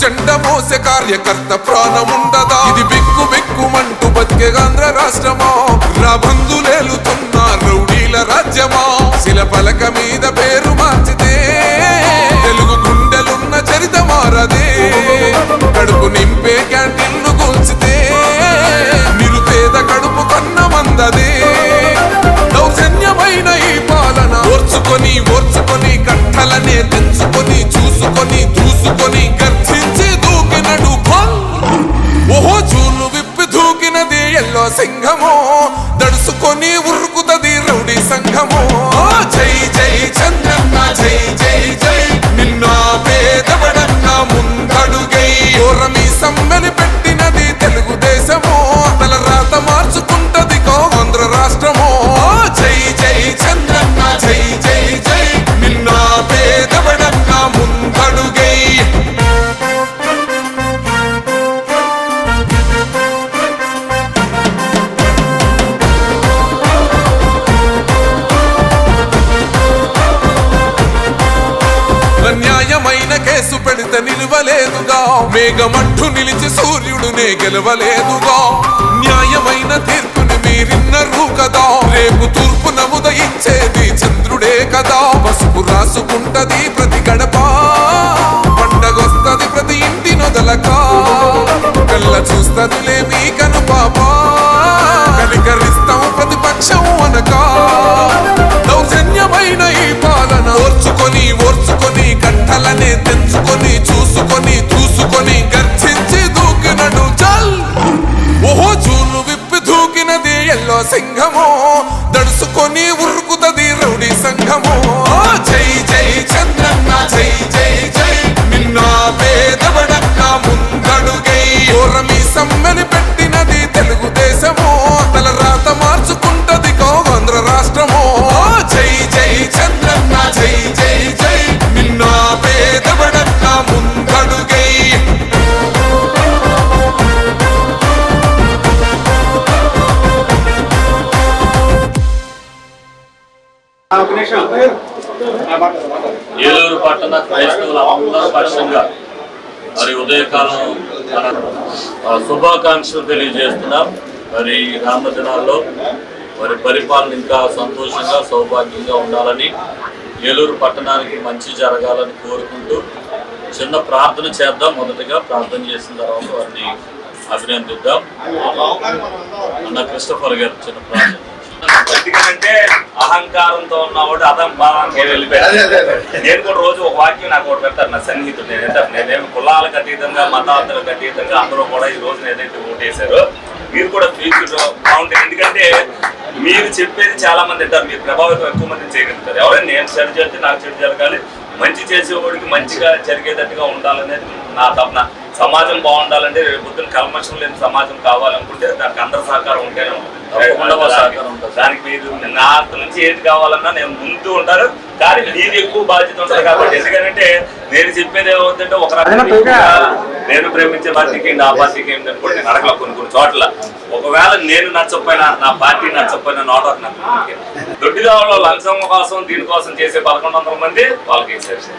జెండ మోసే కార్యకర్త ప్రాణం ఉండదా ఇది బిక్కు బిక్కుమంటూ బతికే ఆంధ్ర రాష్ట్రమా? రాబందులేలుతున్న రౌడీల రాజ్యమా? శిల పలక మీద మేఘమట్టు నిలిచి సూర్యుడునే గెలవలేదుగా. న్యాయమైన తీర్పుని మీరిన్నరు కదా. రేపు తూర్పు నముదయించేది చంద్రుడే కదా. పసుపు రాసుకుంటది ప్రతి గడప. పండగొస్తది ప్రతి ఇంటి నొదలక. కళ్ళ చూస్తదిలే ఏలూరు పట్టణ క్రైస్తవుల అందరూ మరి ఉదయకాలం మన శుభాకాంక్షలు తెలియజేస్తున్నాం. మరి రామదినాల్లో రామ దినాల్లో మరి పరిపాలన ఇంకా సంతోషంగా సౌభాగ్యంగా ఉండాలని ఏలూరు పట్టణానికి మంచి జరగాలని కోరుకుంటూ చిన్న ప్రార్థన చేద్దాం. మొదటగా ప్రార్థన చేసిన తర్వాత వారిని అభినందిద్దాం. అన్న క్రిస్టఫర్ గారు చిన్న ప్రార్థన. అహంకారంతో ఉన్నవాడు అదం భావానికి వెళ్ళిపోయాడు నేను కూడా రోజు ఒక వాక్యం నాకు ఒకటి పెడతారు నా సన్నిహితుడు నేను ఎంత నేనేమి కులాలకు అతీతంగా మతాంతలకు అతీతంగా అందరూ కూడా ఈ రోజున ఏదైతే ఓటేశారో మీరు కూడా ఫ్యూచర్ బాగుంటుంది ఎందుకంటే మీరు చెప్పేది చాలా మంది అంటారు మీరు ప్రభావితం ఎక్కువ మంది చేయగలుగుతారు. ఎవరైనా నేను చెడు చేస్తే నాకు చెడు జరగాలి మంచి చేసేవాడికి మంచిగా జరిగేటట్టుగా ఉండాలనేది నా తపన. సమాజం బాగుండాలంటే రేపు పొద్దున కల్మషం లేని సమాజం కావాలనుకుంటే దానికి అందరి సహకారం ఉంటేనే ఉంటుంది. దానికి మీరు నా నుంచి ఏది కావాలన్నా నేను ముందు ఉంటారు కానీ మీరు ఎక్కువ బాధ్యత ఉంటుంది కాబట్టి ఎందుకంటే నేను చెప్పేది ఏమవుతుందంటే ఒక రకంగా నేను ప్రేమించే పార్టీకి ఏంటి ఆ పార్టీకి ఏంటి అని కూడా నేను అడగల కొన్ని కొన్ని చోట్ల. ఒకవేళ నేను నచ్చకపోయినా నా పార్టీ నచ్చకపోయినా నోట నాకు దొడ్డిగా వాళ్ళు లంచం కోసం దీనికోసం చేసే పదకొండు వందల మంది వాళ్ళకి వేసేసారు